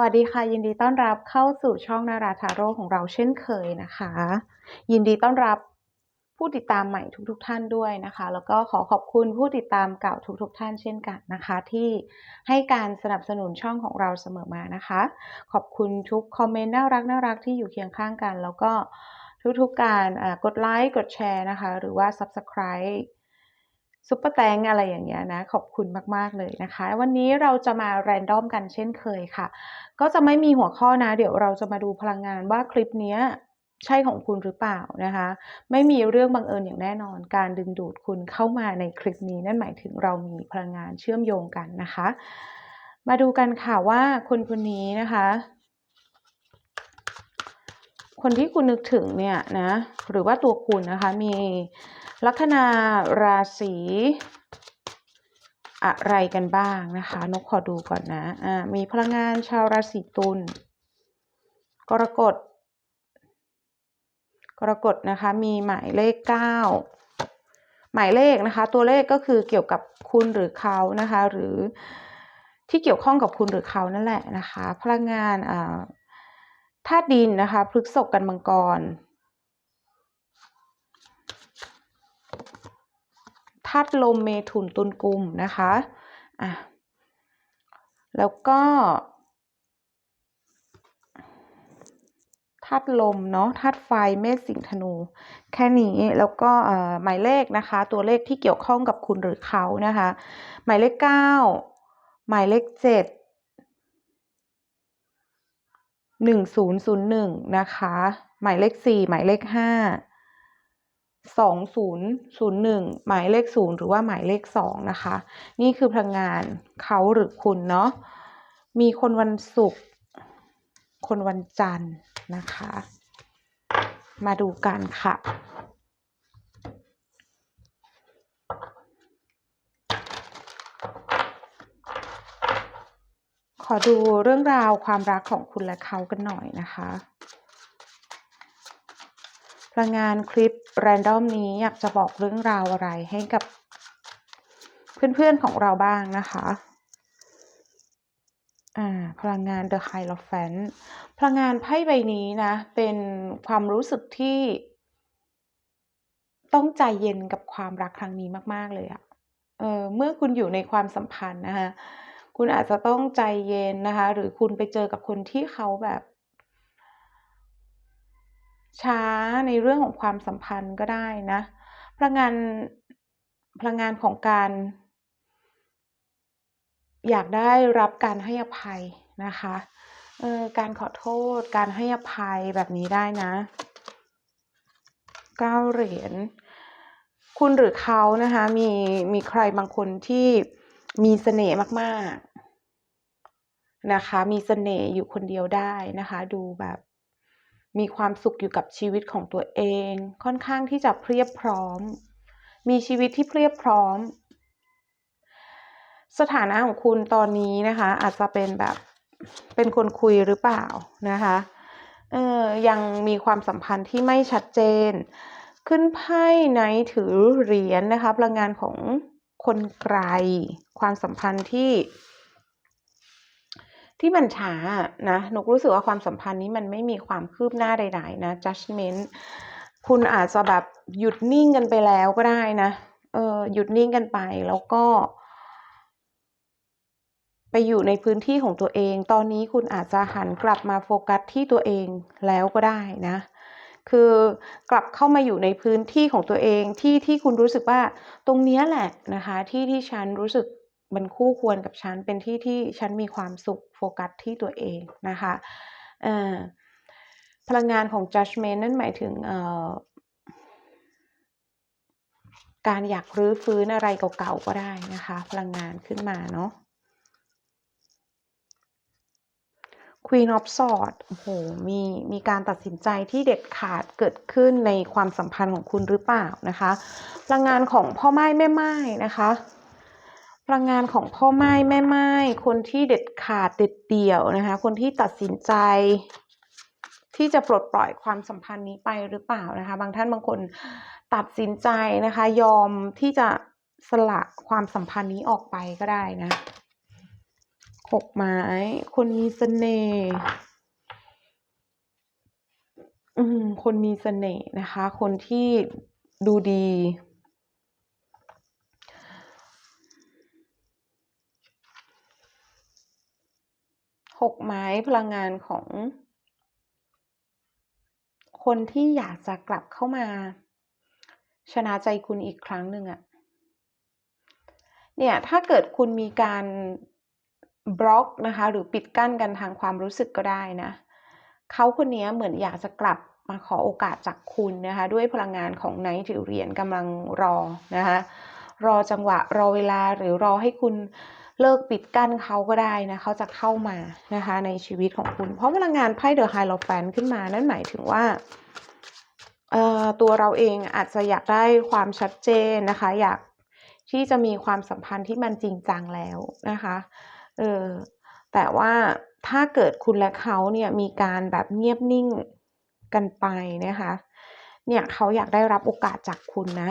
วัสดีค่ะ ยินดีต้อนรับเข้าสู่ช่องนาราทาโร่ของเราเช่นเคยนะคะ ยินดีต้อนรับผู้ติดตามใหม่ทุกๆทท่านด้วยนะคะ แล้วก็ขอขอบคุณผู้ติดตามเก่าทุกๆทท่านเช่นกันนะคะ ที่ให้การสนับสนุนช่องของเราเสมอมานะคะ ขอบคุณทุกคอมเมนต์น่ารักน่ารักที่อยู่เคียงข้างกัน แล้วก็ทุกๆกการกดไลค์กดแชร์นะคะ หรือว่า Subscribe ซุปเปอร์แตงอะไรอย่างเงี้ยนะขอบคุณมาก ๆ เลยนะคะ วันนี้เราจะมาแรนดอมกันเช่นเคยค่ะ ก็จะไม่มีหัวข้อนะ เดี๋ยวเราจะมาดูพลังงานว่าคลิปนี้ใช่ของคุณหรือเปล่านะคะ ไม่มีเรื่องบังเอิญอย่างแน่นอน การดึงดูดคุณเข้ามาในคลิปนี้ นั่นหมายถึงเรามีพลังงานเชื่อมโยงกันนะคะ มาดูกันค่ะว่าคนคนนี้นะคะ คนที่คุณนึกถึงเนี่ยนะหรือว่าตัวคุณนะคะมีลัคนาราศีอะไรกันบ้างนะคะ นกขอดูก่อนนะอ่ามีพลังงานชาวราศีตุลกรกฎกรกฎนะคะมีหมายเลขเก้าหมายเลขนะคะ ตัวเลขก็คือเกี่ยวกับคุณหรือเขานะคะ หรือที่เกี่ยวข้องกับคุณหรือเขานั่นแหละนะคะ พลังงานอ่า ธาตุดินนะคะพฤกษกกันมังกรธาตุลมเมถุนตุลกุมนะคะอะแล้วก็ธาตุลมเนาะธาตุไฟเมษสิงธนู แค่นี้แล้วก็หมายเลขนะคะ ตัวเลขที่เกี่ยวข้องกับคุณหรือเขานะคะ หมายเลขเก้าหมายเลขเ1001นึ่งศูนย์ศูนย์หนึ่งนะคะ หมายเลขศีหมายเลขห้าสองศูนย์ศูนย์หนึ่งหมายเลขศูนหรือว่าหมายเลขสองนะคะ นี่คือพลังงานเขาหรือคุณเนาะ มีคนวันศุกร์ คนวันจันทร์นะคะ มาดูกันค่ะ ขอดูเรื่องราวความรักของคุณและเขากันหน่อยนะคะพลังงานคลิปแรนดอมนี้อยากจะบอกเรื่องราวอะไรให้กับ เพื่อนๆของเราบ้างนะคะพลังงาน The Hierophant พลังงานไพ่ใบนี้นะ เป็นความรู้สึกที่ต้องใจเย็นกับความรักครั้งนี้มาก ๆ เลยอะเออเมื่อคุณอยู่ในความสัมพันธ์นะคะ คุณอาจจะต้องใจเย็นนะคะ หรือคุณไปเจอกับคนที่เขาแบบ ช้าในเรื่องของความสัมพันธ์ก็ได้นะพลังงานพลังงานของการ อยากได้รับการให้อภัยนะคะเออการขอโทษ การให้อภัยแบบนี้ได้นะเก้าเหรียญคุณหรือเขานะคะมีมีใครบางคนที่มีเสน่ห์มาก นะคะ มีเสน่ห์อยู่คนเดียวได้นะคะ ดูแบบมีความสุขอยู่กับชีวิตของตัวเอง ค่อนข้างที่จะเพียบพร้อม มีชีวิตที่เพียบพร้อม สถานะของคุณตอนนี้นะคะ อาจจะเป็นแบบเป็นคนคุยหรือเปล่านะคะเออยังมีความสัมพันธ์ที่ไม่ชัดเจน ขึ้นไพ่ในถือเหรียญนนะคะพลังงานของคนไกล ความสัมพันธ์ที่ ที่มันช้านะนกรู้สึกว่าความสัมพันธ์นี้มันไม่มีความคืบหน้าใดๆนะ judgment คุณอาจจะแบบหยุดนิ่งกันไปแล้วก็ได้นะ เออหยุดนิ่งกันไปแล้วก็ ไปอยู่ในพื้นที่ของตัวเอง ตอนนี้คุณอาจจะหันกลับมาโฟกัสที่ตัวเองแล้วก็ได้นะ คือกลับเข้ามาอยู่ในพื้นที่ของตัวเองที่ที่คุณรู้สึกว่าตรงนี้แหละนะคะ ที่ที่ฉันรู้สึก มันคู่ควรกับฉันเป็นที่ที่ฉันมีความสุขโฟกัสที่ตัวเองนะคะพลังงานของ judgment นั่นหมายถึงการอยากรื้อฟื้นอะไรเก่าๆก็ได้นะคะ พลังงานขึ้นมาเนาะ Queen of Swords โอ้โห มี มีการตัดสินใจที่เด็ดขาดเกิดขึ้นในความสัมพันธ์ของคุณหรือเปล่านะคะ พลังงานของพ่อไม้แม่ไม้นะคะ พลังงานของพ่อไม้แม่ไม้คนที่เด็ดขาดเด็ดเดี่ยวนะคะ คนที่ตัดสินใจ ที่จะปลดปล่อยความสัมพันธ์นี้ไปหรือเปล่านะคะ บางท่านบางคนตัดสินใจนะคะ ยอมที่จะสละความสัมพันธ์นี้ออกไปก็ได้นะหกไม้ คนมีเสน่ห์คนมีเสน่ห์นะคะ คนที่ดูดี หกไม้พลังงานของ คนที่อยากจะกลับเข้ามา ชนะใจคุณอีกครั้งหนึ่งอะเนี่ยถ้าเกิดคุณมีการบล็อกนะคะ หรือปิดกั้นกันทางความรู้สึกก็ได้นะเขาคนนี้เหมือนอยากจะกลับมาขอโอกาสจากคุณนะคะ ด้วยพลังงานของไนท์ถือเหรียญกำลังรอนะคะ รอจังหวะรอเวลาหรือรอให้คุณ เลิกปิดกั้นเขาก็ได้นะเขาจะเข้ามานะคะในชีวิตของคุณ เพราะพลังงานไพ่เดอะไฮโลแฟนขึ้นมา นั่นหมายถึงว่าตัวเราเองอาจจะอยากได้ความชัดเจนนะคะ อยากที่จะมีความสัมพันธ์ที่มันจริงจังแล้วนะคะเออแต่ว่าถ้าเกิดคุณและเขาเนี่ยมีการแบบเงียบนิ่งกันไปนะคะ เนี่ยเขาอยากได้รับโอกาสจากคุณนะ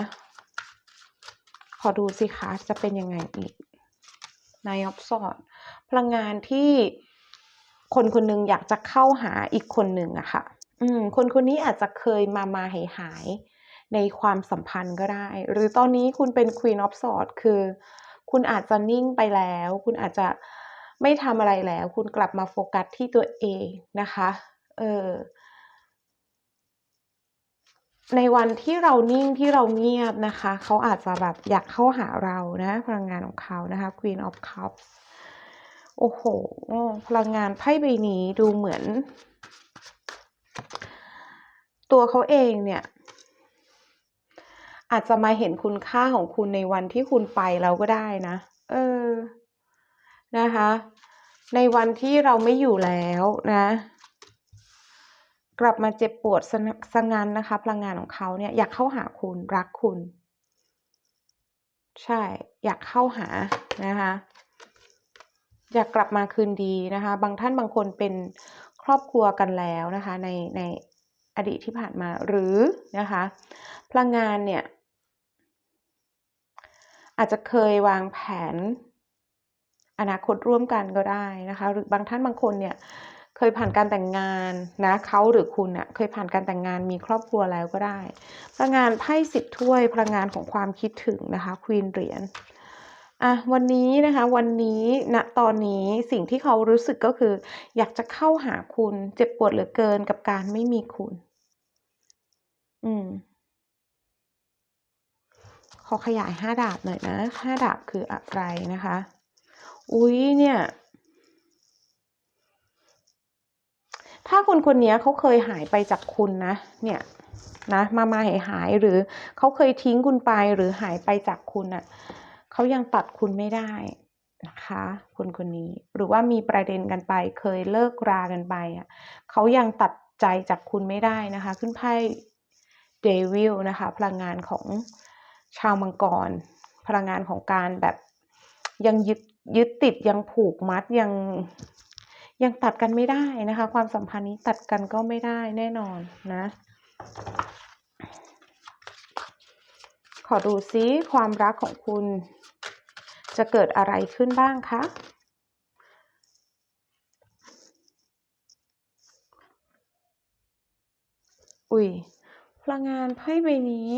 ขอดูสิคะจะเป็นยังไงอีก นายอบสอดพลังงานที่คนคนหนึงอยากจะเข้าหาอีกคนหนึ่งอะค่ะ อืม คนคนนี้อาจจะเคยมามาหายหายในความสัมพันธ์ก็ได้ หรือตอนนี้คุณเป็น Queen of Swords คือ คุณอาจจะนิ่งไปแล้ว คุณอาจจะไม่ทำอะไรแล้ว คุณกลับมาโฟกัสที่ตัวเองนะคะ เออ ในวันที่เรานิ่งที่เราเงียบนะคะ เขาอาจจะแบบอยากเข้าหาเรานะ พลังงานของเขานะคะ Queen of Cups โอ้โห พลังงานไพ่ใบนี้ดูเหมือน ตัวเขาเองเนี่ย อาจจะมาเห็นคุณค่าของคุณในวันที่คุณไปแล้วก็ได้นะ เออ นะคะ ในวันที่เราไม่อยู่แล้วนะ กลับมาเจ็บปวดสะสงันนะคะ พลังงานของเขาเนี่ยอยากเข้าหาคุณรักคุณ ใช่ อยากเข้าหานะคะ อยากกลับมาคืนดีนะคะ บางท่านบางคนเป็นครอบครัวกันแล้วนะคะ ในในอดีตที่ผ่านมาหรือนะคะ พลังงานเนี่ย อาจจะเคยวางแผนอนาคตร่วมกันก็ได้นะคะ หรือบางท่านบางคนเนี่ย เคยผ่านการแต่งงานนะเขาหรือคุณเน่ะเคยผ่านการแต่งงานมีครอบครัวแล้วก็ได้พลังงานไพ่สิบถ้วยพลังงานของความคิดถึงนะคะควีนเหรียญอะวันนี้นะคะวันนี้ณตอนนี้สิ่งที่เขารู้สึกก็คือ อยากจะเข้าหาคุณเจ็บปวดเหลือเกินกับการไม่มีคุณ อืมขอขยายห้าดาบหน่อยนะห้าดาบคืออะไรนะคะ อุ๊ยเนี่ย ถ้าคนคนนี้เขาเคยหายไปจากคุณนะ เนี่ยนะ มามาหายหายหรือเขาเคยทิ้งคุณไปหรือหายไปจากคุณอะ่ะเขายังตัดคุณไม่ได้นะคะ คนคนนี้หรือว่ามีประเด็นกันไป เคยเลิกรากันไปอะ่ะเขายังตัดใจจากคุณไม่ได้นะคะ ขึ้นไพ่เดวิลนะคะ พลังงานของชาวมังกร พลังงานของการแบบยังยึดยึดติดยังผูกมัดยัง ยังตัดกันไม่ได้นะคะ ความสัมพันธ์นี้ตัดกันก็ไม่ได้แน่นอนนะ ขอดูซิความรักของคุณ จะเกิดอะไรขึ้นบ้างคะอุ้ยพลังงานไพ่ใบนี้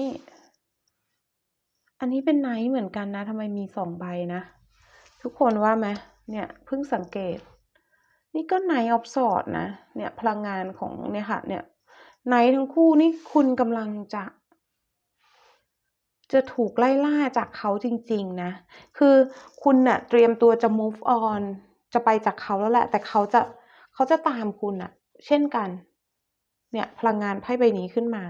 อันนี้เป็นไนท์เหมือนกันนะทำไมมีสองใบนะ ทุกคนว่าไหมเนี่ยเพิ่งสังเกต นี่ก็ไนท์ออฟสอดนะ เนี่ยพลังงานของเนี่ยค่ะเนี่ยไนท์ทั้งคู่นี่คุณกำลังจะ จะถูกไล่ล่าจากเขาจริง ๆ นะ คือคุณน่ะเตรียมตัวจะ move on จะไปจากเขาแล้วแหละ แต่เขาจะเขาจะตามคุณน่ะ เช่นกัน เนี่ยพลังงานไพ่ใบนี้ขึ้นมา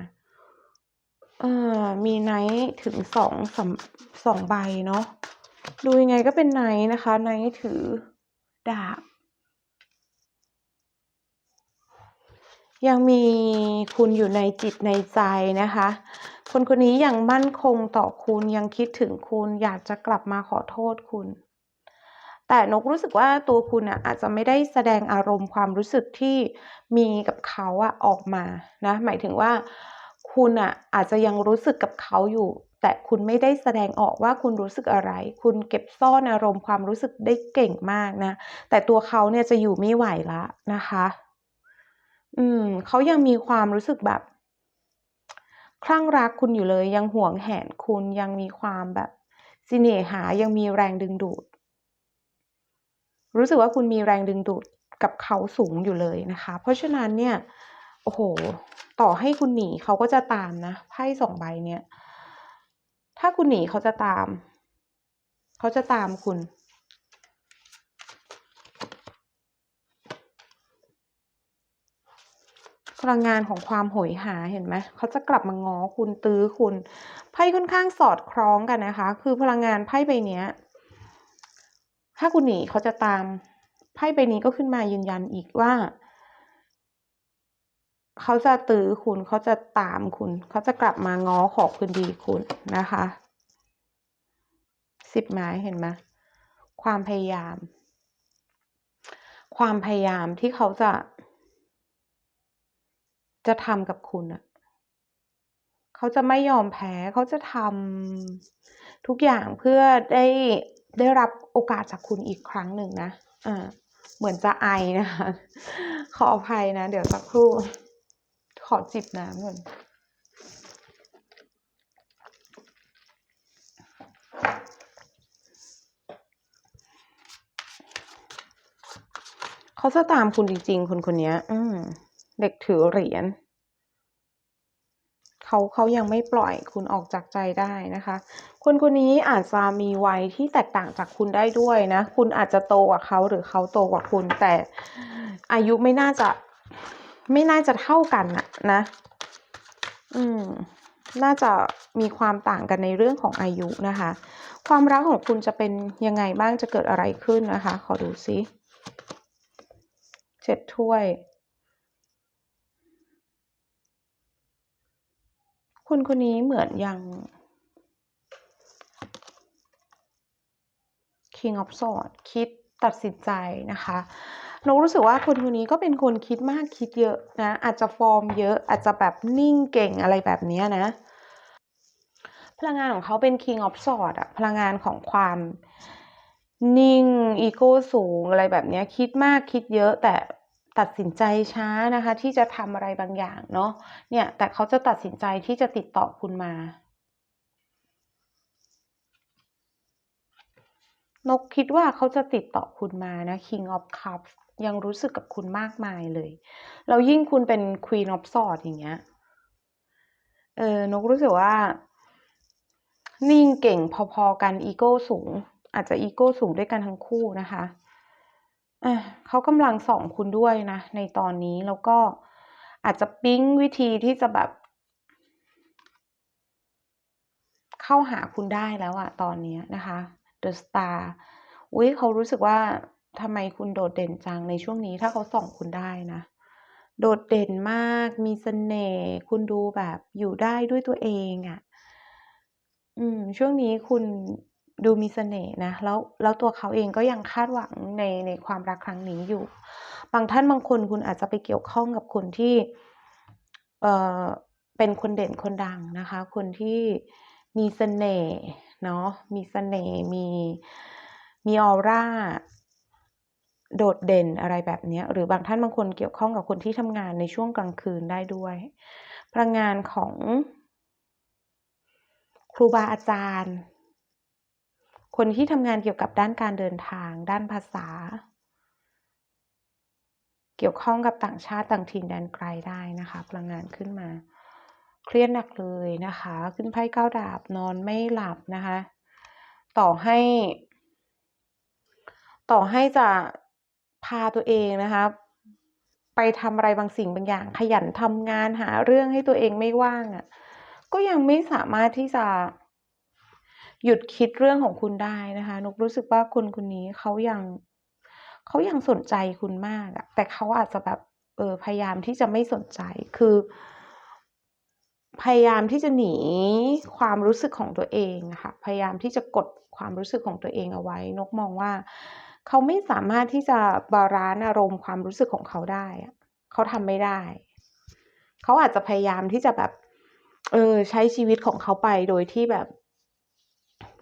เออมีไนท์ถึงสองสามสองใบเนาะ ดูยังไงก็เป็นไนท์นะคะ ไนท์ถือดาบ ยังมีคุณอยู่ในจิตในใจนะคะ คนคนนี้ยังมั่นคงต่อคุณยังคิดถึงคุณอยากจะกลับมาขอโทษคุณ แต่นกรู้สึกว่าตัวคุณอะอาจจะไม่ได้แสดงอารมณ์ความรู้สึกที่มีกับเขาอะออกมานะ หมายถึงว่าคุณอะอาจจะยังรู้สึกกับเขาอยู่ แต่คุณไม่ได้แสดงออกว่าคุณรู้สึกอะไร คุณเก็บซ่อนอารมณ์ความรู้สึกได้เก่งมากนะ แต่ตัวเขาเนี่ยจะอยู่ไม่ไหวละนะคะ อืมเขายังมีความรู้สึกแบบ คลั่งรักคุณอยู่เลย ยังหวงแหนคุณยังมีความแบบเสน่หายังมีแรงดึงดูด รู้สึกว่าคุณมีแรงดึงดูดกับเขาสูงอยู่เลยนะคะ เพราะฉะนั้นเนี่ย โอ้โห ต่อให้คุณหนีเขาก็จะตามนะไพ่สองใบเนี่ย ถ้าคุณหนีเขาจะตาม เขาจะตามคุณ พลังงานของความโหยหาเห็นไหมเขาจะกลับมาง้อคุณตื้อคุณไพ่ค่อนข้างสอดคล้องกันนะคะ คือพลังงานไพ่ใบนี้ถ้าคุณหนีเขาจะตามไพ่ใบนี้ก็ขึ้นมายืนยันอีกว่า เขาจะตื้อคุณเขาจะตามคุณ เขาจะกลับมาง้อขอคืนดีคุณนะคะสิบไม้เห็นไหมความพยายาม ความพยายามที่เขาจะ จะทำกับคุณอะเขาจะไม่ยอมแพ้เขาจะทำทุกอย่างเพื่อได้ได้รับโอกาสจากคุณอีกครั้งหนึ่งนะอ่าเหมือนจะไอนะคะ ขออภัยนะ เดี๋ยวสักครู่ ขอจิบน้ำก่อนเขาจะตามคุณจริง ๆ คนคนนี้อืม เด็กถือเหรียญเขาเขายังไม่ปล่อยคุณออกจากใจได้นะคะ คนคนนี้อาจจะมีวัยที่แตกต่างจากคุณได้ด้วยนะ คุณอาจจะโตกว่าเขาหรือเขาโตกว่าคุณ แต่อายุไม่น่าจะไม่น่าจะเท่ากันนะนะ อืม น่าจะมีความต่างกันในเรื่องของอายุนะคะ ความรักของคุณจะเป็นยังไงบ้างจะเกิดอะไรขึ้นนะคะ ขอดูซิเจ็ดถ้วย คุณคนนี้เหมือนยัง King of Swords คิดตัดสินใจนะคะนกรู้สึกว่าคนคนนี้ก็เป็นคนคิดมากคิดเยอะนะ อาจจะฟอร์มเยอะอาจจะแบบนิ่งเก่งอะไรแบบนี้นะ พลังงานของเขาเป็น King of Swords อะพลังงานของความนิ่งอีโก้สูงอะไรแบบนี้คิดมากคิดเยอะแต่ ตัดสินใจช้านะคะ ที่จะทำอะไรบางอย่างเนาะเนี่ยแต่เขาจะตัดสินใจที่จะติดต่อคุณมา นกคิดว่าเขาจะติดต่อคุณมานะ King of Cups ยังรู้สึกกับคุณมากมายเลย แล้วยิ่งคุณเป็น Queen of Swords อย่างเงี้ยเออนกรู้สึกว่า นิ่งเก่งพอๆกันอีโก้สูง อาจจะอีโก้สูงด้วยกันทั้งคู่นะคะ อะเขากำลังส่องคุณด้วยนะ ในตอนนี้แล้วก็อาจจะปิ๊งวิธีที่จะแบบ เข้าหาคุณได้แล้วอะตอนนี้นะคะ The Star อุ้ยเขารู้สึกว่าทำไมคุณโดดเด่นจังในช่วงนี้ ถ้าเขาส่องคุณได้นะ โดดเด่นมาก มีเสน่ห์คุณดูแบบอยู่ได้ด้วยตัวเองอะอืม ช่วงนี้คุณ ดูมีเสน่ห์นะแล้วแล้วตัวเขาเองก็ยังคาดหวังในในความรักครั้งนี้อยู่ บางท่านบางคนคุณอาจจะไปเกี่ยวข้องกับคนที่เอ่อเป็นคนเด่นคนดังนะคะ คนที่มีเสน่ห์เนาะมีเสน่ห์มีมีออร่าโดดเด่นอะไรแบบนี้หรือบางท่านบางคนเกี่ยวข้องกับคนที่ทำงานในช่วงกลางคืนได้ด้วย พลังงานของครูบาอาจารย์ คนที่ทำงานเกี่ยวกับด้านการเดินทาง ด้านภาษา เกี่ยวข้องกับต่างชาติต่างถิ่นแดนไกลได้นะคะพลังงานขึ้นมา เครียดหนักเลยนะคะ ขึ้นไพ่เก้าดาบนอนไม่หลับนะคะ ต่อให้ ต่อให้จะพาตัวเองนะคะไปทำอะไรบางสิ่งบางอย่าง ขยันทำงานหาเรื่องให้ตัวเองไม่ว่างอะ่ะ ก็ยังไม่สามารถที่จะ หยุดคิดเรื่องของคุณได้นะคะนกรู้สึกว่าคนคนนี้เขายังเขายังสนใจคุณมากอะแต่เขาอาจจะแบบเออพยายามที่จะไม่สนใจคือ พยายามที่จะหนีความรู้สึกของตัวเองอะค่ะพยายามที่จะกดความรู้สึกของตัวเองเอาไว้ นกมองว่า เขาไม่สามารถที่จะบาลานซ์อารมณ์ความรู้สึกของเขาได้เขาทำไม่ได้ เขาอาจจะพยายามที่จะแบบเออใช้ชีวิตของเขาไปโดยที่แบบ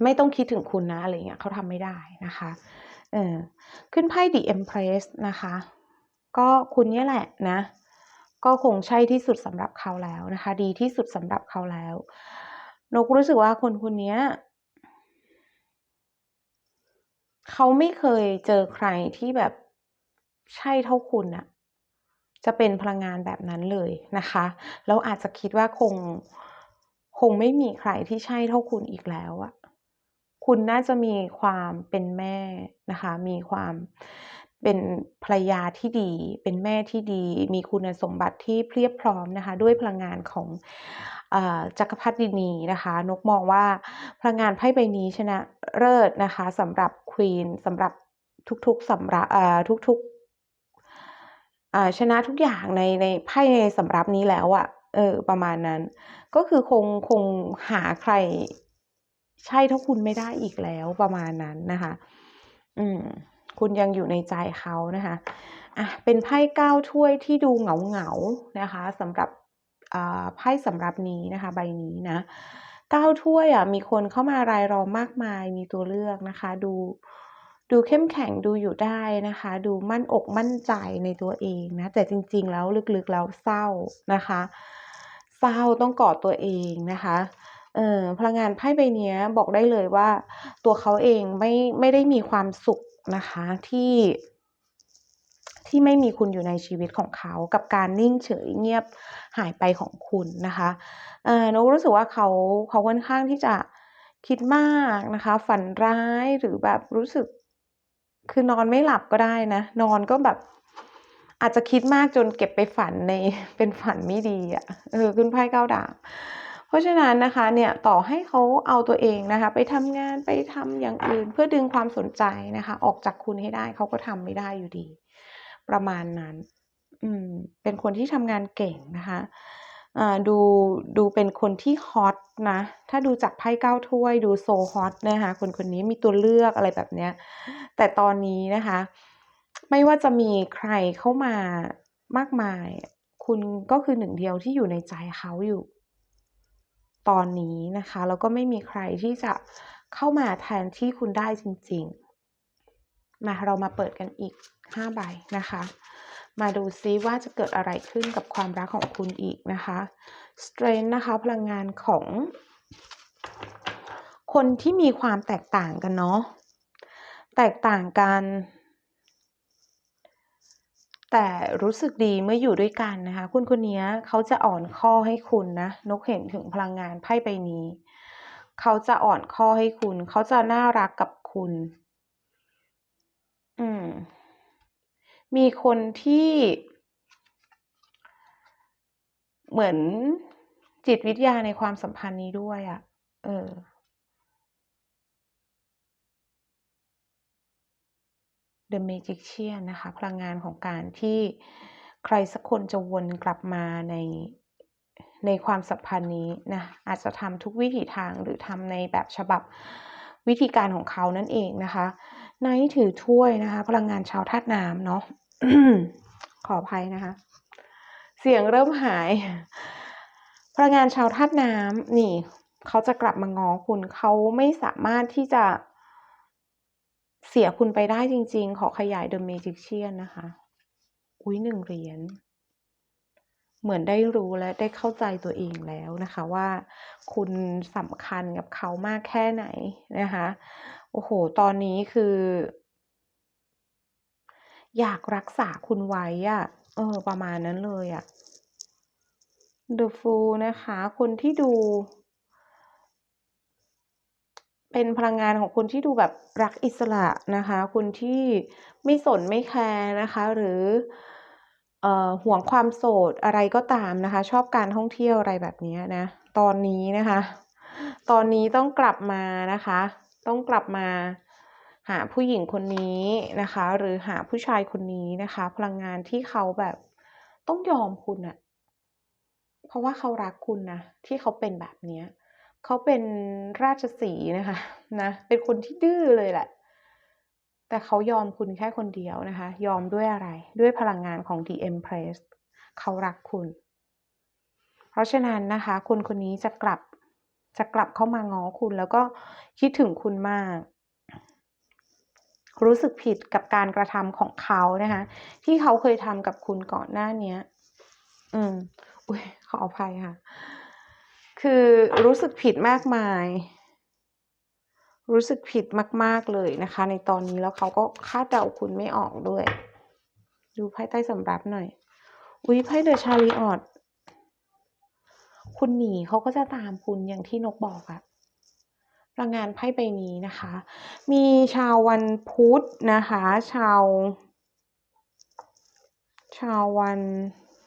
ไม่ต้องคิดถึงคุณนะอะไรเงี้ยเขาทำไม่ได้นะคะเออขึ้นไพ่ The Empress นะคะ ก็คุณนี่แหละนะ ก็คงใช่ที่สุดสำหรับเขาแล้วนะคะ ดีที่สุดสำหรับเขาแล้วนกรู้สึกว่าคนคนนี้เขาไม่เคยเจอใครที่แบบใช่เท่าคุณอะจะเป็นพลังงานแบบนั้นเลยนะคะ แล้วอาจจะคิดว่าคงคงไม่มีใครที่ใช่เท่าคุณอีกแล้วอะ คุณน่าจะมีความเป็นแม่นะคะ มีความเป็นภรรยาที่ดี เป็นแม่ที่ดี มีคุณสมบัติที่เพียบพร้อมนะคะ ด้วยพลังงานของจักรพรรดินีนะคะ นกมองว่าพลังงานไพ่ใบนี้ชนะเลิศนะคะสำหรับควีนสำหรับทุกๆสำหรับทุกๆชนะทุกอย่างในในไพ่ในสำรับนี้แล้วอะเออประมาณนั้น ก็คือคงคงหาใคร ใช่เท่าคุณไม่ได้อีกแล้วประมาณนั้นนะคะ อืม คุณยังอยู่ในใจเขานะคะอะเป็นไพ่เก้าถ้วยที่ดูเหงาเหงานะคะสำหรับไพ่สำหรับนี้นะคะ ใบนี้นะเก้าถ้วยอะมีคนเข้ามารายรอมากมายมีตัวเลือกนะคะ ดูดูเข้มแข็งดูอยู่ได้นะคะ ดูมั่นอกมั่นใจในตัวเองนะ แต่จริง ๆ แล้วลึกๆแล้วเศร้านะคะ เศร้าต้องกอดตัวเองนะคะ เออพลังงานไพ่ใบนี้บอกได้เลยว่า ตัวเขาเองไม่ไม่ได้มีความสุขนะคะที่ที่ไม่มีคุณอยู่ในชีวิตของเขา กับการนิ่งเฉยเงียบหายไปของคุณนะคะเออนกรู้สึกว่าเขาเขาค่อนข้างที่จะคิดมากนะคะ ฝันร้ายหรือแบบรู้สึก คือนอนไม่หลับก็ได้นะ นอนก็แบบอาจจะคิดมากจนเก็บไปฝันในเป็นฝันไม่ดีอะ่ะเออขึ้นไพ่เก้าดาบ ราะฉะนั้นนะคะเนี่ยต่อให้เขาเอาตัวเองนะคะไปทำงานไปทำอย่างอื่น เพื่อดึงความสนใจนะคะ ออกจากคุณให้ได้เขาก็ทำไม่ได้อยู่ดี ประมาณนั้นอืมเป็นคนที่ทำงานเก่งนะคะอ่าดูดูเป็นคนที่ฮอตนะ ถ้าดูจากไพ่เก้าถ้วยดูโซฮอตนะคะคนคนนี้มีตัวเลือกอะไรแบบเนี้ย แต่ตอนนี้นะคะ ไม่ว่าจะมีใครเข้ามามากมาย คุณก็คือหนึ่งเดียวที่อยู่ในใจเขาอยู่ ตอนนี้นะคะ แล้วก็ไม่มีใครที่จะเข้ามาแทนที่คุณได้จริง ๆ มาเรามาเปิดกันอีก5ใบนะคะ มาดูซิว่าจะเกิดอะไรขึ้นกับความรักของคุณอีกนะคะ Strength นะคะ พลังงานของคนที่มีความแตกต่างกันเนาะแตกต่างกัน แต่รู้สึกดีเมื่ออยู่ด้วยกันนะคะ คุณคนนี้เขาจะอ่อนข้อให้คุณนะ นกเห็นถึงพลังงานไพ่ใบนี้ เขาจะอ่อนข้อให้คุณ เขาจะน่ารักกับคุณ อืม มีคนที่เหมือนจิตวิทยาในความสัมพันธ์นี้ด้วยอะ่ะ เออ The Magician นะคะพลังงานของการที่ใครสักคนจะวนกลับมาในในความสัมพันธ์นี้นะอาจจะทำทุกวิถีทางหรือทำในแบบฉบับวิธีการของเขานั่นเองนะคะในถือถ้วยนะคะ พลังงานชาวธาตุน้ำเนาะขออภัยนะคะ เสียงเริ่มหาย พลังงานชาวธาตุน้ำนี่ เขาจะกลับมางอคุณเขาไม่สามารถที่จะ เสียคุณไปได้จริง ๆ ขอขยาย The Magician นะคะ อุ้ยหนึ่งเหรียญ เหมือนได้รู้และได้เข้าใจตัวเองแล้วนะคะ ว่าคุณสำคัญกับเขามากแค่ไหนนะคะ โอ้โห ตอนนี้คือ อยากรักษาคุณไว้อะเออ ประมาณนั้นเลยอะ The Fool นะคะ คนที่ดู เป็นพลังงานของคนที่ดูแบบรักอิสระนะคะ คนที่ไม่สนไม่แคร์นะคะ หรือห่วงความโสดอะไรก็ตามนะคะ ชอบการท่องเที่ยวอะไรแบบนี้นะ ตอนนี้นะคะ ตอนนี้ต้องกลับมานะคะ ต้องกลับมาหาผู้หญิงคนนี้นะคะ หรือหาผู้ชายคนนี้นะคะ พลังงานที่เขาแบบต้องยอมคุณอะเพราะว่าเขารักคุณนะที่เขาเป็นแบบนี้ เขาเป็นราชสีนะคะนะเป็นคนที่ดื้อเลยแหละ แต่เขายอมคุณแค่คนเดียวนะคะ ยอมด้วยอะไรด้วยพลังงานของ The Empress เขารักคุณ เพราะฉะนั้นนะคะ คนคนนี้จะกลับจะกลับเข้ามาง้อคุณแล้วก็คิดถึงคุณมาก รู้สึกผิดกับการกระทำของเขานะคะ ที่เขาเคยทำกับคุณก่อนหน้าเนี้ย อืม อุ๊ยขออภัยค่ะ คือรู้สึกผิดมากมาย รู้สึกผิดมาก ๆ เลยนะคะ ในตอนนี้แล้วเขาก็คาดเดาคุณไม่ออกด้วย ดูไพ่ใต้สำรับหน่อย อุ๊ยไพ่ The Chariot คุณหนีเขาก็จะตามคุณอย่างที่นกบอกอะพลังงานไพ่ใบนี้นะคะ มีชาววันพุธนะคะ ชาว ชาววัน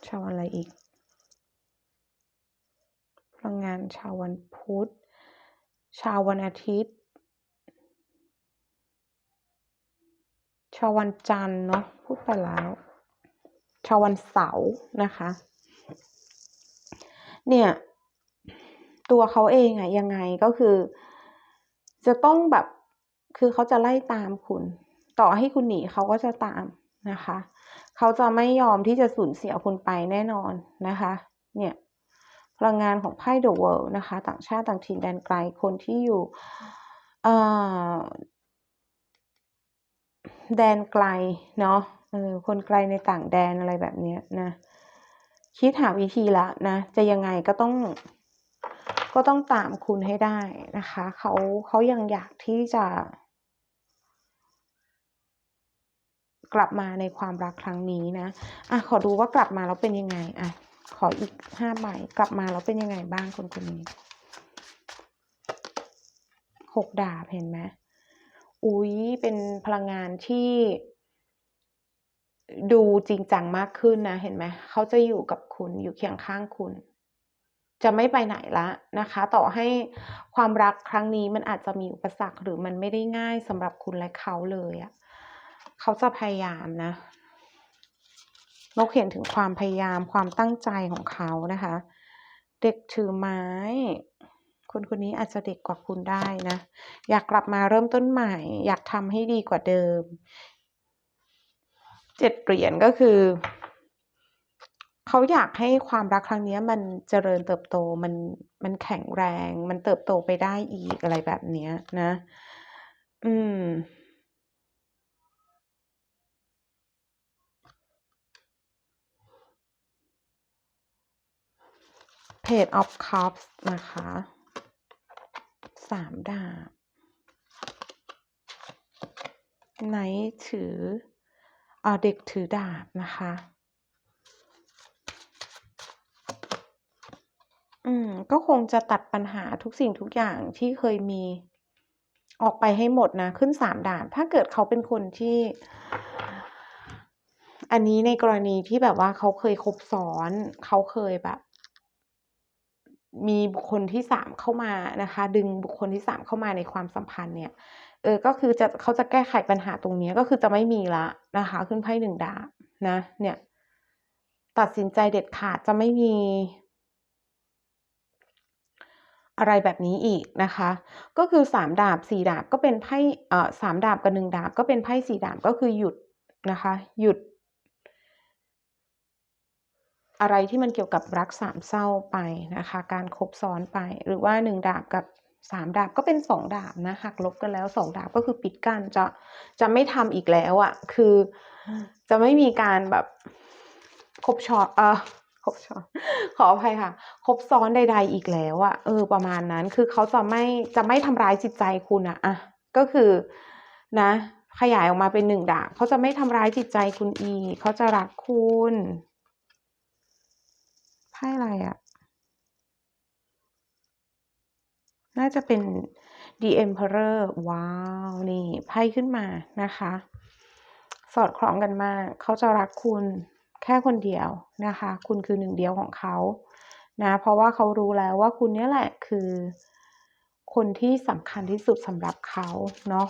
ชาวอะไรอีก พลังงานชาววันพุธ ชาววันอาทิตย์ ชาววันจันทร์เนาะพูดไปแล้ว ชาววันเสาร์นะคะ เนี่ย ตัวเขาเองอะยังไงก็คือ จะต้องแบบคือเขาจะไล่ตามคุณ ต่อให้คุณหนีเขาก็จะตามนะคะ เขาจะไม่ยอมที่จะสูญเสียคุณไปแน่นอนนะคะ เนี่ย พลังงานของไพ่ The World นะคะ ต่างชาติต่างถิ่นแดนไกลคนที่อยู่แดนไกลเนาะคนไกลในต่างแดนอะไรแบบนี้นะคิดหาวิธีล้วนะ จะยังไงก็ต้องก็ต้องตามคุณให้ได้นะคะ เขาเขายังอยากที่จะ กลับมาในความรักครั้งนี้นะอะขอดูว่ากลับมาแล้วเป็นยังไงอะ ขออีก5ใบกลับมาแล้วเป็นยังไงบ้างคนคนนี้6ดาบเห็นไหมอุ๊ยเป็นพลังงานที่ดูจริงจังมากขึ้นนะ เห็นไหมเขาจะอยู่กับคุณอยู่เคียงข้างคุณ จะไม่ไปไหนล้วนะคะ ต่อให้ความรักครั้งนี้มันอาจจะมีอุปสรรคหรือมันไม่ได้ง่ายสำหรับคุณและเขาเลยอะเขาจะพยายามนะ นกเห็นถึงความพยายามความตั้งใจของเขานะคะ เด็กถือไม้ คนคนนี้อาจจะเด็กกว่าคุณได้นะ อยากกลับมาเริ่มต้นใหม่ อยากทำให้ดีกว่าเดิม7เหรียญก็คือเขาอยากให้ความรักครั้งนี้มันเจริญเติบโตมันมันแข็งแรง มันเติบโตไปได้อีกอะไรแบบเนี้ยนะ อืม Page of Cups นะคะ3ดาบ Knight ถืออ่าเด็กถือดาบนะคะ อืม ก็คงจะตัดปัญหาทุกสิ่งทุกอย่างที่เคยมีออกไปให้หมดนะ ขึ้น3ดาบ ถ้าเกิดเขาเป็นคนที่ อันนี้ในกรณีที่แบบว่าเขาเคยคบซ้อน เขาเคยแบบ มีบุคคลที่3เข้ามานะคะ ดึงบุคคลที่3เข้ามาในความสัมพันธ์เนี่ยเออก็คือจะเขาจะแก้ไขปัญหาตรงนี้ก็คือจะไม่มีล้วนะคะ ขึ้นไพ่1ดาบนะ เนี่ย ตัดสินใจเด็ดขาดจะไม่มี อะไรแบบนี้อีกนะคะ ก็คือ3ดาบ4ดาบก็เป็นไพ่เอ่อ3ดาบกับ1ดาบ ก็เป็นไพ่4ดาบก็คือหยุดนะคะ หยุด อะไรที่มันเกี่ยวกับรักสามเศร้าไปนะคะ การคบซ้อนไป หรือว่า1ดาบกับ3ดาบก็เป็น2ดาบนะหักลบกันแล้ว2ดาบก็คือปิดกั้นจะจะไม่ทำอีกแล้วอะคือจะไม่มีการแบบคบช้อนเออคบช้อนขออภัยค่ะคบซ้อนใด ๆ อีกแล้วอะเออ ประมาณนั้นคือเขาจะไม่จะไม่ทำร้ายจิตใจคุณอะอะก็คือนะ ขยายออกมาเป็น1ดาบเขาจะไม่ทำร้ายจิตใจคุณอีกเขาจะรักคุณ ไพ่อะไรอะ?น่าจะเป็น The Emperor ว้าว นี่ไพ่ขึ้นมานะคะ สอดคล้องกันมาก เขาจะรักคุณแค่คนเดียวนะคะ คุณคือหนึ่งเดียวของเขานะ เพราะว่าเขารู้แล้วว่าคุณเนี่ยแหละคือ คนที่สำคัญที่สุดสำหรับเขาเนาะ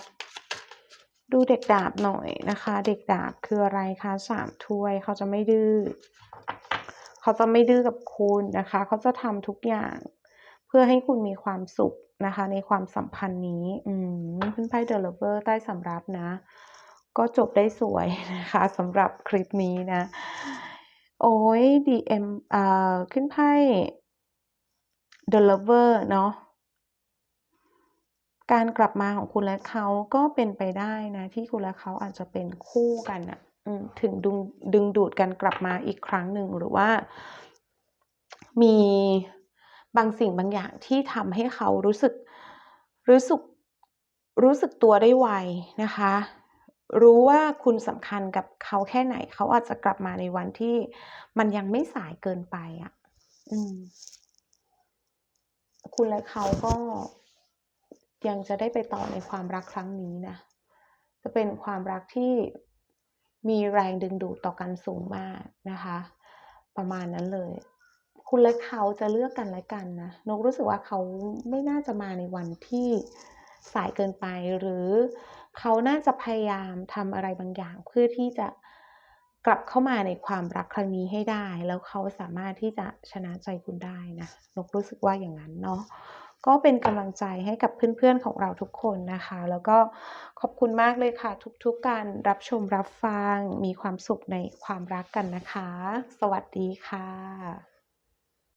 ดูเด็กดาบหน่อยนะคะ เด็กดาบคืออะไรคะ3ถ้วยเขาจะไม่ดื้อ เขาจะไม่ดื้อกับคุณนะคะ เขาจะทำทุกอย่าง เพื่อให้คุณมีความสุขนะคะ ในความสัมพันธ์นี้ อืมขึ้นไพ่ The Lover ใต้สำรับนะ ก็จบได้สวยนะคะสำหรับคลิปนี้นะ โอ๊ย DM อ่าขึ้นไพ่ The Lover เนาะการกลับมาของคุณและเขาก็เป็นไปได้นะ ที่คุณและเขาอาจจะเป็นคู่กันน่ะ ถึงดึงดึงดูดกันกลับมาอีกครั้งหนึ่งหรือว่า มีบางสิ่งบางอย่างที่ทำให้เขารู้สึกรู้สึกรู้สึกตัวได้ไวนะคะ รู้ว่าคุณสำคัญกับเขาแค่ไหน เขาอาจจะกลับมาในวันที่มันยังไม่สายเกินไปอะอืมคุณและเขาก็ยังจะได้ไปต่อในความรักครั้งนี้นะ จะเป็นความรักที่ มีแรงดึงดูดต่อกันสูงมากนะคะ ประมาณนั้นเลย คุณและเขาจะเลือกกันและกันนะนกรู้สึกว่าเขาไม่น่าจะมาในวันที่สายเกินไป หรือเขาน่าจะพยายามทำอะไรบางอย่าง เพื่อที่จะกลับเข้ามาในความรักครั้งนี้ให้ได้ แล้วเขาสามารถที่จะชนะใจคุณได้นะนกรู้สึกว่าอย่างนั้นเนาะ ก็เป็นกำลังใจให้กับเพื่อนๆของเราทุกคนนะคะ แล้วก็ขอบคุณมากเลยค่ะ ทุกๆการรับชมรับฟังมีความสุขในความรักกันนะคะ สวัสดีค่ะ